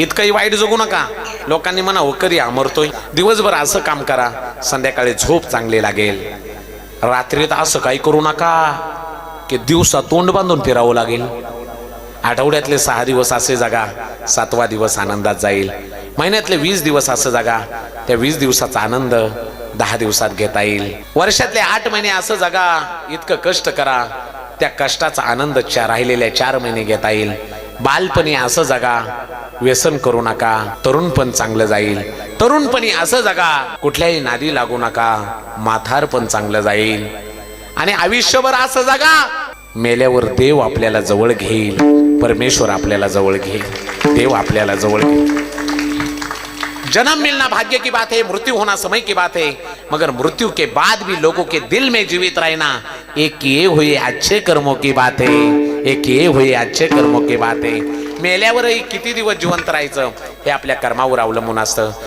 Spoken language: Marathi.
इतकंही वाईट जगू नका. लोकांनी म्हणा हो कधी अमरतोय दिवसभर असं काम करा. संध्याकाळी झोप चांगली लागेल. रात्रीत असं काही करू नका की दिवसा तोंड बांधून फिरावं लागेल. आठवड्यातले सहा दिवस असे जागा सातवा दिवस आनंदात जाईल. महिन्यातले वीस दिवस असं जागा त्या वीस दिवसाचा आनंद दहा दिवसात घेता येईल. वर्षातले आठ महिने असं जागा इतकं कष्ट करा त्या कष्टाचा आनंद च्या राहिलेल्या चार महिने घेता येईल. बालपणी असं जागा व्यसन करू नका. तरुणपण चांगलं जाईल. तरुणपणी असं जगा. कुठल्याही नादी लागू नका. माथार पण चांगलं जाईल. आणि आयुष्यभर असं जगा. मेल्यावर देव आपल्याला जवळ घेईल. परमेश्वर आपल्याला जवळ घेईल. देव आपल्याला जवळ घेईल. जन्म मिलना भाग्य की बात है मृत्यु होना समय की बात है. मगर मृत्यु के बाद भी लोगों के दिल में जीवित रहना ये किए हुए अच्छे कर्मों की बात है. ये किए हुए अच्छे कर्मों की बात है. मेल्यावरही किती दिवस जिवंत राहायचं हे आपल्या कर्मावर अवलंबून असतं.